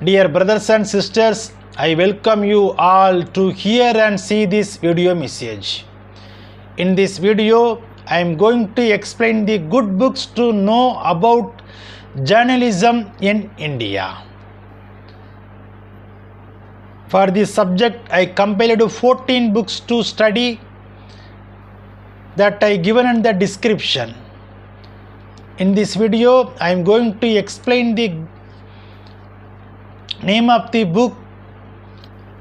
Dear brothers and sisters, I welcome you all to hear and see this video message. In this video, I am going to explain the good books to know about journalism in India. For this subject, I compiled 14 books to study that I given in the description. In this video, I am going to explain the name of the book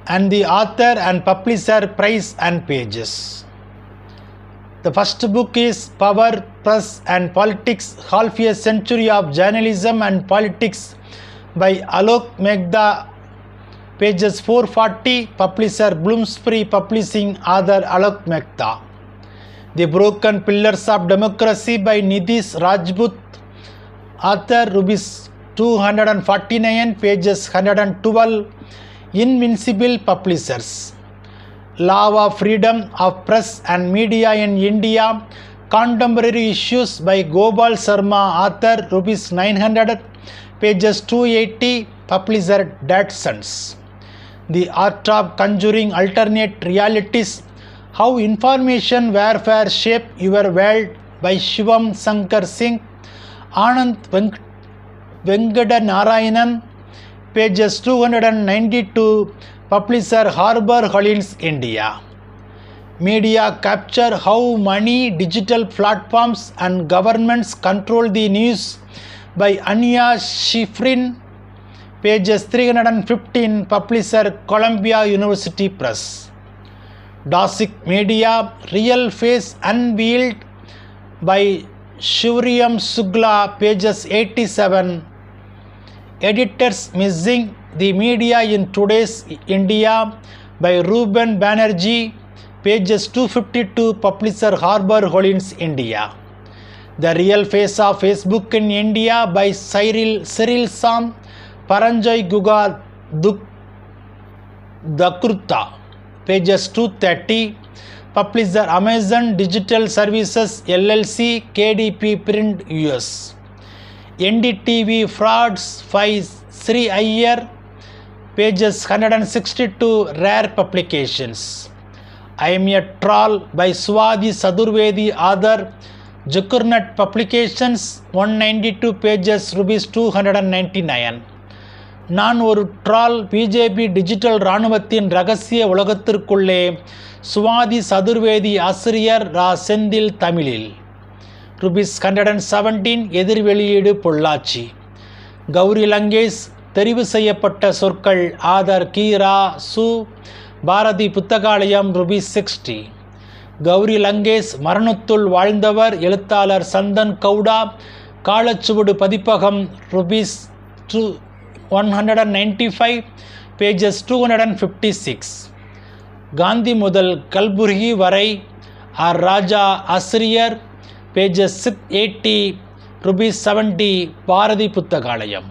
and the author and publisher price and pages. The first book is Power, Press and Politics Half a Century of Journalism and Politics by Alok Megda, pages 440, publisher Bloomsbury Publishing, author Alok Megda. The Broken Pillars of Democracy by Nidis Rajput, author Rubis 249, pages 112, Invincible Publishers. Law of Freedom of Press and Media in India, Contemporary Issues by Gopal Sharma, author, rupees 900, pages 280, publisher Datsons. The Art of Conjuring Alternate Realities, How Information Warfare Shape Your World by Shivam Shankar Singh, Anand Venkada Narayanan, pages 292, publisher Harbor Hollins, India. Media capture how money, digital platforms, and governments control the news by Anya Schifrin, pages 315, publisher Columbia University Press. Dasik Media, Real Face Unveiled by Shivriam Sugla, pages 87. Editors Missing the Media in Today's India by Ruben Banerjee, pages 252, publisher Harbor Hollins, India. The Real Face of Facebook in India by Cyril, Cyril Sam, Paranjoy Guga Duk, Dakrutta, pages 230, publisher Amazon Digital Services LLC, KDP Print US. NDTV Frauds by Sri Iyer, pages 162, rare publications. I am a troll by Swadi Sadurvedi, author, Jukurnut Publications, 192 pages, rupees 299. நான் ஒரு troll BJP digital இராணுவத்தின் ரகசிய உலகத்திற்குள்ளே சுவாதி சதுர்வேதி ஆசிரியர் ரா செந்தில் தமிழில் rupees hundred and seventeen எதிர் வெளியீடு பொள்ளாச்சி. கௌரி லங்கேஷ் தெரிவு செய்யப்பட்ட சொற்கள் author Keera Su Bharathi Puthakalayam rupees sixty. Gauri Lankesh மரணத்துள் வாழ்ந்தவர் எழுத்தாளர் சந்தன் கவுடா காலச்சுவடு பதிப்பகம் rupees two one hundred and ninety five pages two hundred and fifty six Gandhi முதல் கல்புர்கி வரை ஆர் ராஜா ஆசிரியர் pages six eighty rupees seventy Bharathi Puthakalayam